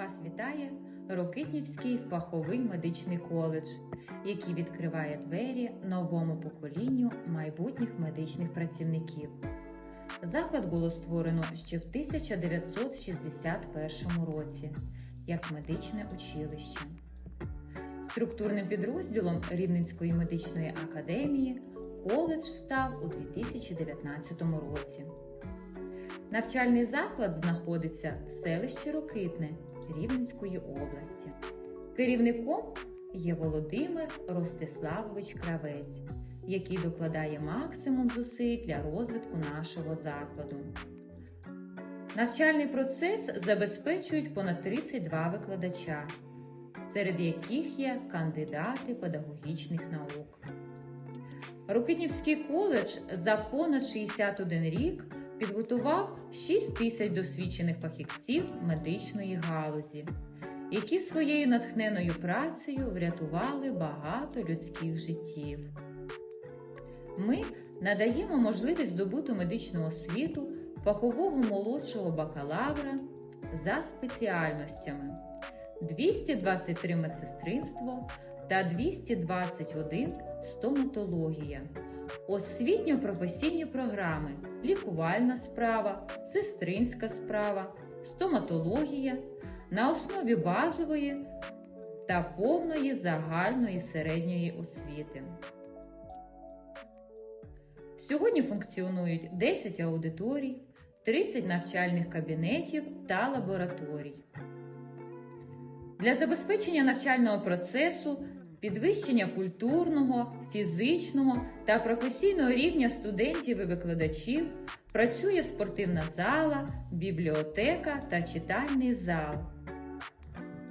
Вас вітає Рокитнівський фаховий медичний коледж, який відкриває двері новому поколінню майбутніх медичних працівників. Заклад було створено ще в 1961 році як медичне училище. Структурним підрозділом Рівненської медичної академії коледж став у 2019 році. Навчальний заклад знаходиться в селищі Рокитне Рівненської області. Керівником є Володимир Ростиславович Кравець, який докладає максимум зусиль для розвитку нашого закладу. Навчальний процес забезпечують понад 32 викладача, серед яких є кандидати педагогічних наук. Рокитнівський коледж за понад 61 рік підготував 6 тисяч досвідчених фахівців медичної галузі, які своєю натхненою працею врятували багато людських життів. Ми надаємо можливість здобути медичну освіту фахового молодшого бакалавра за спеціальностями 223 медсестринство та 221 стоматологія, освітньо-професійні програми, лікувальна справа, сестринська справа, стоматологія на основі базової та повної загальної середньої освіти. Сьогодні функціонують 10 аудиторій, 30 навчальних кабінетів та лабораторій. Для забезпечення навчального процесу, підвищення культурного, фізичного та професійного рівня студентів і викладачів працює спортивна зала, бібліотека та читальний зал.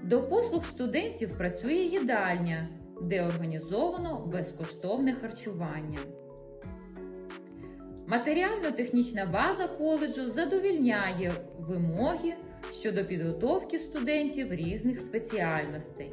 До послуг студентів працює їдальня, де організовано безкоштовне харчування. Матеріально-технічна база коледжу задовільняє вимоги щодо підготовки студентів різних спеціальностей.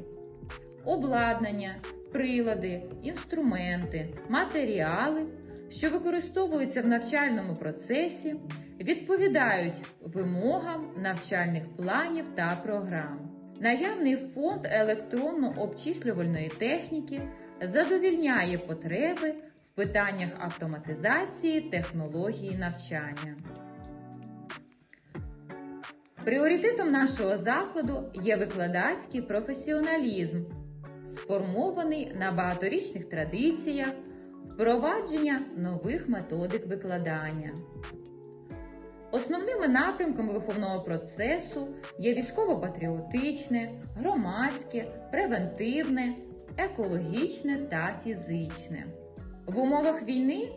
Обладнання, прилади, інструменти, матеріали, що використовуються в навчальному процесі, відповідають вимогам навчальних планів та програм. Наявний фонд електронно-обчислювальної техніки задовільняє потреби в питаннях автоматизації технології навчання. Пріоритетом нашого закладу є викладацький професіоналізм, сформований на багаторічних традиціях, впровадження нових методик викладання. Основними напрямками виховного процесу є військово-патріотичне, громадське, превентивне, екологічне та фізичне. В умовах війни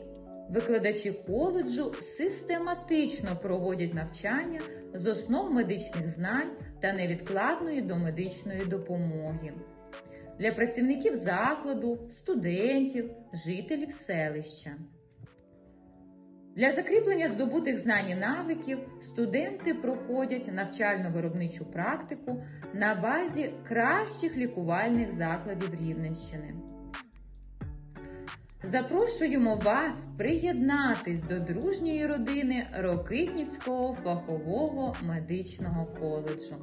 викладачі коледжу систематично проводять навчання з основ медичних знань та невідкладної домедичної допомоги для працівників закладу, студентів, жителів селища. Для закріплення здобутих знань і навиків студенти проходять навчально-виробничу практику на базі кращих лікувальних закладів Рівненщини. Запрошуємо вас приєднатись до дружньої родини Рокитнівського фахового медичного коледжу.